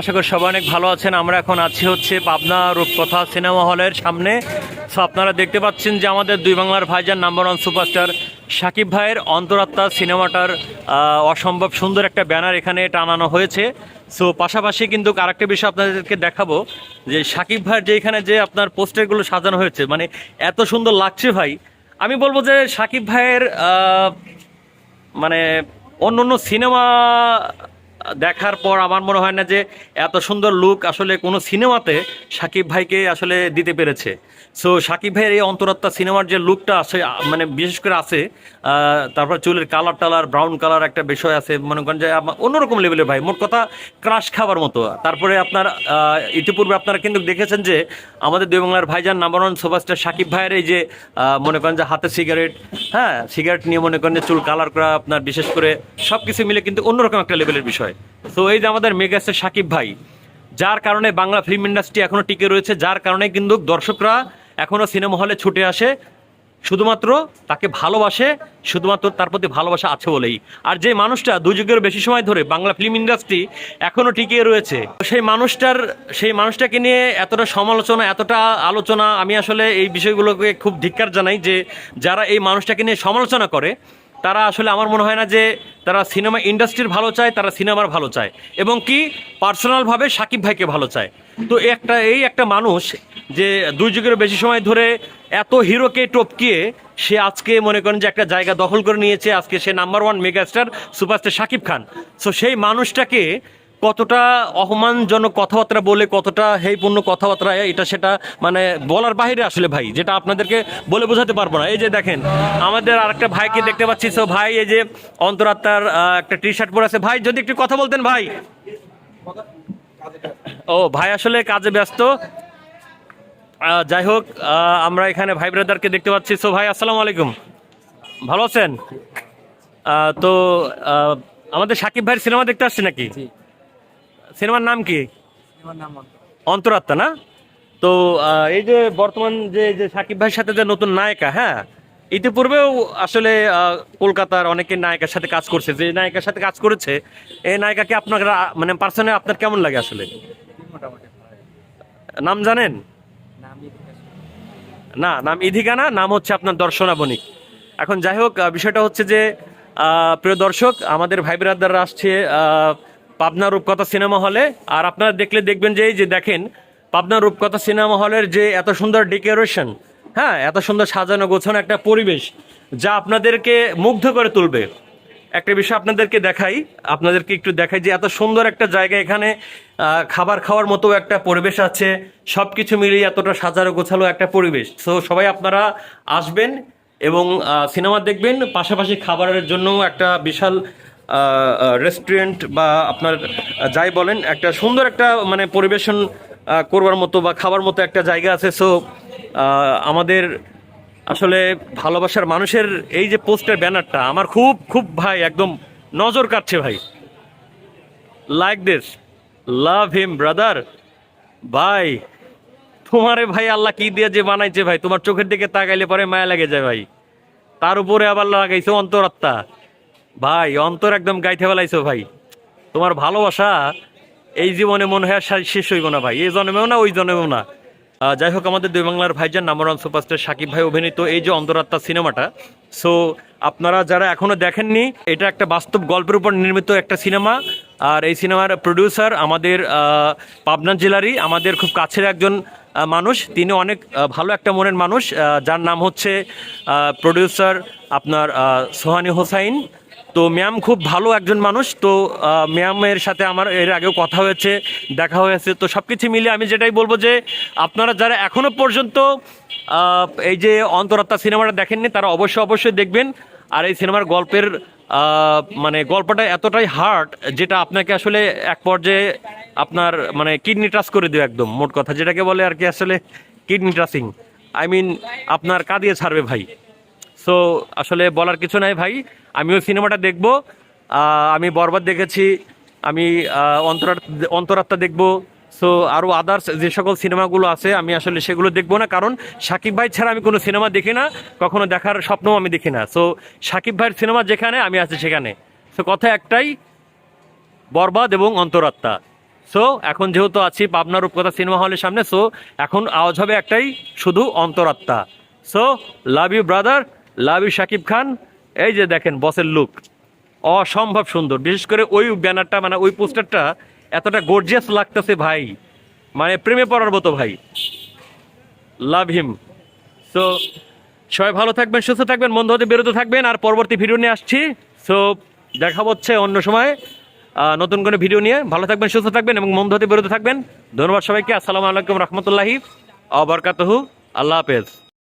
আশা করি সবাই অনেক ভালো আছেন। আমরা এখন আছি হচ্ছে পাবনা রূপকথা সিনেমা হলের সামনে। সো আপনারা দেখতে পাচ্ছেন যে আমাদের দুই বাংলার ভাইজান নাম্বার ওয়ান সুপারস্টার সাকিব ভাইয়ের অন্তরাত্মা সিনেমাটার অসম্ভব সুন্দর একটা ব্যানার এখানে টানানো হয়েছে। সো পাশাপাশি কিন্তু আরেকটা বিষয় আপনাদেরকে দেখাবো যে সাকিব ভাইয়ের যে এখানে যে আপনার পোস্টারগুলো সাজানো হয়েছে মানে এত সুন্দর লাগছে ভাই। আমি বলব যে সাকিব ভাইয়ের মানে অন্য অন্য সিনেমা দেখার পর আমার মনে হয় না যে এত সুন্দর লুক আসলে কোনো সিনেমাতে সাকিব ভাইকে আসলে দিতে পেরেছে। সো সাকিব ভাইয়ের এই অন্তরাত্মা সিনেমার যে লুকটা আছে মানে বিশেষ করে আছে তারপর চুলের কালার টালার ব্রাউন কালার একটা বিষয় আছে, মনে করেন যে অন্যরকম লেভেলের ভাই। মোট কথা ক্রাশ খাবার মতো। তারপরে আপনার ইতিপূর্বে আপনারা কিন্তু দেখেছেন যে আমাদের দুই বাংলার ভাইজান নাম্বার ওয়ান সুপারস্টার সাকিব ভাইয়ের এই যে মনে করেন যে হাতে সিগারেট হ্যাঁ সিগারেট নিয়ে মনে করেন যে চুল কালার করা, আপনার বিশেষ করে সব কিছু মিলে কিন্তু অন্যরকম একটা লেভেলের বিষয়। তো এই যে আমাদের মেগাস্টার সাকিব ভাই, যার কারণে বাংলা ফিল্ম ইন্ডাস্ট্রি এখনও টিকে রয়েছে, যার কারণে কিন্তু দর্শকরা এখনও সিনেমা হলে ছুটে আসে। শুধুমাত্র তাকে ভালোবাসে, শুধুমাত্র তার প্রতি ভালোবাসা আছে বলেই। আর যে মানুষটা দু যুগের বেশি সময় ধরে বাংলা ফিল্ম ইন্ডাস্ট্রি এখনও টিকে রয়েছে, সেই মানুষটার, সেই মানুষটাকে নিয়ে এতটা সমালোচনা, এতটা আলোচনা আমি আসলে এই বিষয়গুলোকে খুব ধিক্কার জানাই যে যারা এই মানুষটাকে নিয়ে সমালোচনা করে তারা আসলে আমার মনে হয় না যে তারা সিনেমা ইন্ডাস্ট্রির ভালো চায়, তারা সিনেমার ভালো চায়। এবং কি পার্সোনালভাবে সাকিব ভাইকে ভালো চায়। তো একটা, এই একটা মানুষ যে দুই যুগের বেশি সময় ধরে এত হিরোকে টপকিয়ে সে আজকে মনে করেন যে একটা জায়গা দখল করে নিয়েছে। আজকে সে number one megastar superstar Shakib Khan. So সেই মানুষটাকে কতটা অপমানজনক কথাবার্তা বলে, কতটা হেয়পূর্ণ কথাবার্তা এটা সেটা মানে বলার বাইরে আসলে ভাই, যেটা আপনাদেরকে বলে বোঝাতে পারব না। এই যে দেখেন, আমাদের আরেকটা ভাইকে দেখতে পাচ্ছি। তো ভাই, এই যে অন্তরাত্মার একটা টি শার্ট পরে আছে। ভাই, যদি একটু কথা বলতেন ভাই। ও, ভাই আসলে কাজে ব্যস্ত। যাই হোক আমরা এখানে ভাই ব্রাদারকে দেখতে পাচ্ছি। সো ভাই, আসসালামু আলাইকুম। ভালো আছেন? তো আমাদের সাকিব ভাইয়ের সিনেমা দেখতে আসছে নাকি? সিনেমার নাম কি? অন্তরাত্মা। না? তো এই যে বর্তমান যে যে সাকিব ভাইয়ের সাথে যে নতুন নায়িকা হ্যাঁ? ইতিপূর্বেও আসলে কলকাতার অনেকে নায়িকার সাথে কাজ করছে। যে নায়িকার সাথে কাজ করেছে এই নায়িকাকে আপনার মানে পার্সোনালি আপনার কেমন লাগে আসলে? নাম জানেন? না নাম ইধিকা না নাম হচ্ছে আপনার দর্শনা বণিক। এখন যাই হোক বিষয়টা হচ্ছে যে প্রিয় দর্শক আমাদের ভাই বিরাদাররা আসছে আহ, পাবনা রূপকথা সিনেমা হলে, আর আপনারা দেখলে দেখবেন যে এই যে দেখেন, পাবনা রূপকথা সিনেমা হলের যে এত সুন্দর ডেকোরেশন হ্যাঁ এত সুন্দর সাজানো গোছানো একটা পরিবেশ যা আপনাদেরকে মুগ্ধ করে তুলবে। একটা বিষয় আপনাদেরকে দেখাই, আপনাদেরকে একটু দেখাই যে এত সুন্দর একটা জায়গা এখানে খাবার খাওয়ার মতো একটা পরিবেশ আছে সব কিছু মিলিয়ে এতটা সাজানো গোছালো একটা পরিবেশ। তো সবাই আপনারা আসবেন এবং সিনেমা দেখবেন, পাশাপাশি খাবারের জন্য একটা বিশাল রেস্টুরেন্ট বা আপনার যাই বলেন, একটা সুন্দর একটা মানে পরিবেশন করবার মতো বা খাবার মতো একটা জায়গা আছে। সো আমাদের আসলে ভালোবাসার মানুষের এই যে পোস্টের ব্যানারটা আমার খুব খুব ভাই, একদম নজর কাটছে ভাই। Like this love him brother ভাই, তোমারে ভাই আল্লাহ কি দিয়ে যে বানাইছে ভাই? তোমার চোখের দিকে তাকাইলে পরে মায়া লাগে যায় ভাই। তার উপরে আবার লাগাইছে অন্তরাত্মা। ভাই, অন্তর একদম গাইতে ফেলাইছো ভাই। তোমার ভালোবাসা এই জীবনে মনে হয় শেষ হইব না ভাই। এই জন্মেও না, ওই জন্মেও না। যাই হোক, আমাদের দুই বাংলার ভাইজান নাম্বার ওয়ান সুপারস্টার সাকিব ভাই অভিনীত এই যে অন্তরাত্মা সিনেমাটা। সো আপনারা যারা এখনও দেখেননি, এটা একটা বাস্তব গল্পের উপর নির্মিত একটা সিনেমা। আর এই সিনেমার প্রডিউসার আমাদের পাবনা জেলারই, আমাদের খুব কাছের একজন মানুষ। তিনি অনেক ভালো একটা মনের মানুষ। যার নাম হচ্ছে প্রডিউসার আপনার সোহানি হোসাইন। তো ম্যাম খুব ভালো একজন মানুষ। তো ম্যামের সাথে আমার এর আগেও কথা হয়েছে, দেখা হয়েছে। তো সব কিছু মিলে আমি যেটাই বলব যে, আপনারা যারা এখনও পর্যন্ত এই যে অন্তরাত্মা সিনেমাটা দেখেননি, তারা অবশ্যই অবশ্যই দেখবেন। আর এই সিনেমার গল্পের মানে গল্পটা এতটাই হার্ড যেটা আপনাকে আসলে এক পর্যায়ে আপনার মানে কিডনি টাচ করে দেবে একদম, মোট কথা। যেটাকে বলে আর কি আসলে কিডনি টাচিং আই মিন আপনার কাঁদিয়ে ছাড়বে ভাই। সো আসলে বলার কিছু নাই ভাই। আমিও সিনেমাটা দেখব। আমি বরবাদ দেখেছি। আমি অন্তরাত- অন্তরাত্মা দেখব। সো আরও আদার্স যে সকল সিনেমাগুলো আছে, আমি আসলে সেগুলো দেখব না। কারণ সাকিব ভাই ছাড়া আমি কোনো সিনেমা দেখি না। কখনো দেখার স্বপ্নও আমি দেখি না। সো সাকিব ভাইয়ের সিনেমা যেখানে, আমি আছি সেখানে। সো কথা একটাই, বরবাদ এবং অন্তরাত্মা। সো এখন যেহেতু আছি পাবনা রূপকথা সিনেমা হলের সামনে সো এখন আওয়াজ হবে একটাই, শুধু অন্তরাত্মা। So love you brother love you Shakib Khan, এই যে দেখেন বসের লুক অসম্ভব সুন্দর। বিশেষ করে ওই ব্যানারটা মানে ওই পোস্টারটা এতটা গর্জিয়াস লাগতেছে ভাই। মানে প্রেমে পড়ার মতো ভাই। লাভ হিম সো সবাই ভালো থাকবেন, সুস্থ থাকবেন বন্ধু হতে বিরত থাকবেন। আর পরবর্তী ভিডিও নিয়ে আসছি। সো দেখা হচ্ছে অন্য সময় নতুন কোনো ভিডিও নিয়ে। ভালো থাকবেন, সুস্থ থাকবেন এবং বন্ধু হতে বিরত থাকবেন। ধন্যবাদ সবাইকে। আসসালামু আলাইকুম রহমতুল্লাহি আবরকাতহু। আল্লাহ হাফেজ।